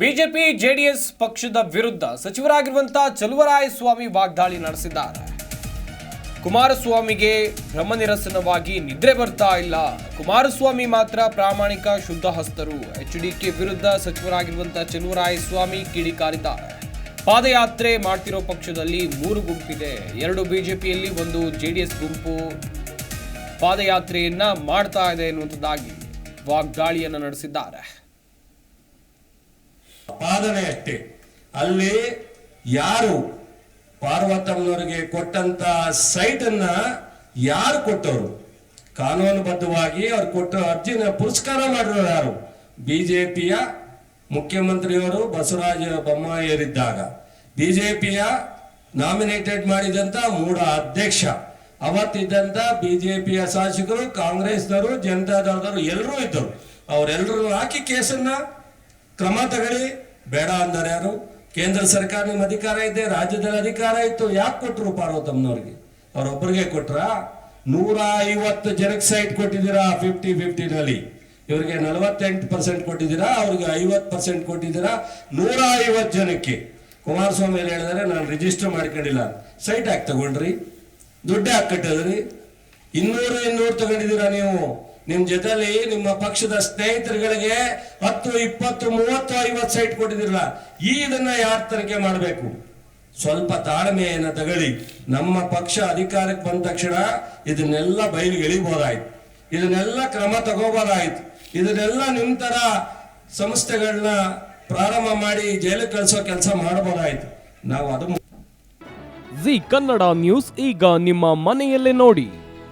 BJP JDS ಪಕ್ಷದ ವಿರುದ್ಧ ಸಚಿವರಾಗಿರುವಂತಹ ಚಲುವರಾಯಸ್ವಾಮಿ ವಾಗ್ದಾಳಿ ನಡೆಸಿದ್ದಾರೆ. ಕುಮಾರಸ್ವಾಮಿಗೆ ಭ್ರಮನಿರಸನವಾಗಿ ನಿದ್ರೆ ಬರ್ತಾ ಇಲ್ಲ. ಕುಮಾರಸ್ವಾಮಿ ಮಾತ್ರ ಪ್ರಾಮಾಣಿಕ, ಶುದ್ಧ ಹಸ್ತರು. ಎಚ್ ಡಿಕೆ ವಿರುದ್ಧ ಸಚಿವರಾಗಿರುವಂತಹ ಚಲುವರಾಯಸ್ವಾಮಿ ಕಿಡಿಕಾರಿದ್ದಾರೆ. ಪಾದಯಾತ್ರೆ ಮಾಡ್ತಿರೋ ಪಕ್ಷದಲ್ಲಿ ಮೂರು ಗುಂಪಿದೆ. ಎರಡು ಬಿಜೆಪಿಯಲ್ಲಿ, ಒಂದು ಜೆಡಿಎಸ್ ಗುಂಪು. ಪಾದಯಾತ್ರೆಯನ್ನ ಮಾಡ್ತಾ ಇದೆ ಎನ್ನುವಂಥದ್ದಾಗಿ ವಾಗ್ದಾಳಿಯನ್ನು ನಡೆಸಿದ್ದಾರೆ. ಪಾದನೆ ಅಷ್ಟೇ. ಅಲ್ಲಿ ಯಾರು ಪಾರ್ವತಮ್ಮನವರಿಗೆ ಕೊಟ್ಟಂತ ಸೈಟ್ ಅನ್ನ ಯಾರು ಕೊಟ್ಟವರು? ಕಾನೂನುಬದ್ಧವಾಗಿ ಅವ್ರು ಕೊಟ್ಟ ಅರ್ಜಿನ ಪುರಸ್ಕಾರ ಮಾಡಿರೋರು ಯಾರು? ಬಿಜೆಪಿಯ ಮುಖ್ಯಮಂತ್ರಿಯವರು ಬಸವರಾಜ ಬೊಮ್ಮಾಯಿಯರಿದ್ದಾಗ. ಬಿಜೆಪಿಯ ನಾಮಿನೇಟೆಡ್ ಮಾಡಿದಂತ ಮೂಡ ಅಧ್ಯಕ್ಷ. ಅವತ್ತಿದ್ದಂತ ಬಿಜೆಪಿಯ ಶಾಸಕರು, ಕಾಂಗ್ರೆಸ್ನವರು, ಜನತಾದಳದವರು ಎಲ್ಲರೂ ಇದ್ದರು. ಅವರೆಲ್ಲರೂ ಹಾಕಿ ಕೇಸನ್ನ ಕ್ರಮ ತಗೊಳ್ಳಿ. ಬೇಡ ಅಂದರೆ ಯಾರು? ಕೇಂದ್ರ ಸರ್ಕಾರ ನಿಮ್ಮ ಅಧಿಕಾರ ಇದೆ ರಾಜ್ಯದಲ್ಲಿ ಅಧಿಕಾರ ಇತ್ತು ಯಾಕೆ ಕೊಟ್ಟರು ಪಾರ್ವತಮ್ಮನವ್ರಿಗೆ? ಅವ್ರೊಬ್ಬರಿಗೆ ಕೊಟ್ರ? ನೂರ ಐವತ್ತು ಸೈಟ್ ಕೊಟ್ಟಿದ್ದೀರಾ ಫಿಫ್ಟಿ ಫಿಫ್ಟಿನಲ್ಲಿ ಇವರಿಗೆ ನಲವತ್ತೆಂಟು ಪರ್ಸೆಂಟ್ ಕೊಟ್ಟಿದ್ದೀರಾ? ಅವ್ರಿಗೆ ಐವತ್ತು ಪರ್ಸೆಂಟ್ ಕೊಟ್ಟಿದ್ದೀರಾ? ನೂರ ಐವತ್ತು ಜನಕ್ಕೆ. ಕುಮಾರಸ್ವಾಮಿ ಏನು ಹೇಳಿದರೆ, ನಾನು ರಿಜಿಸ್ಟರ್ ಮಾಡ್ಕೊಂಡಿಲ್ಲ ಸೈಟ್ ಹಾಕಿ ತಗೊಂಡ್ರಿ. ದುಡ್ಡು ಹಾಕಿ ಕಟ್ಟಿದ್ರಿ. ಇನ್ನೂರು ಇನ್ನೂರು ತಗೊಂಡಿದ್ದೀರಾ ನೀವು? ನಿಮ್ ಜೊತೆಲಿ ನಿಮ್ಮ ಪಕ್ಷದ ಸ್ನೇಹಿತರುಗಳಿಗೆ ಹತ್ತು, ಇಪ್ಪತ್ತು, ಮೂವತ್ತು, ಐವತ್ತು ಸೈಟ್ ಕೊಟ್ಟಿದಿರಲ್ಲ ಈ ಇದನ್ನ ಯಾರು ತನಿಖೆ ಮಾಡಬೇಕು? ಸ್ವಲ್ಪ ತಾಳ್ಮೆಯನ್ನ ತಗೊಳ್ಳಿ. ನಮ್ಮ ಪಕ್ಷ ಅಧಿಕಾರಕ್ಕೆ ಬಂದ ತಕ್ಷಣ ಇದನ್ನೆಲ್ಲ ಬಯಲಿಗೆ ಎಳಿಬೋದಾಯ್ತು. ಇದನ್ನೆಲ್ಲ ಕ್ರಮ ತಗೋಬೋದಾಯ್ತು. ಇದನ್ನೆಲ್ಲ ನಿಮ್ಮ ತರ ಸಂಸ್ಥೆಗಳನ್ನ ಪ್ರಾರಂಭ ಮಾಡಿ ಜೈಲು ಕಳಿಸೋ ಕೆಲಸ ಮಾಡಬಹುದಾಯ್ತು ನಾವು ಅದು ಜಿ ಕನ್ನಡ ನ್ಯೂಸ್ ಈಗ ನಿಮ್ಮ ಮನೆಯಲ್ಲೇ ನೋಡಿ.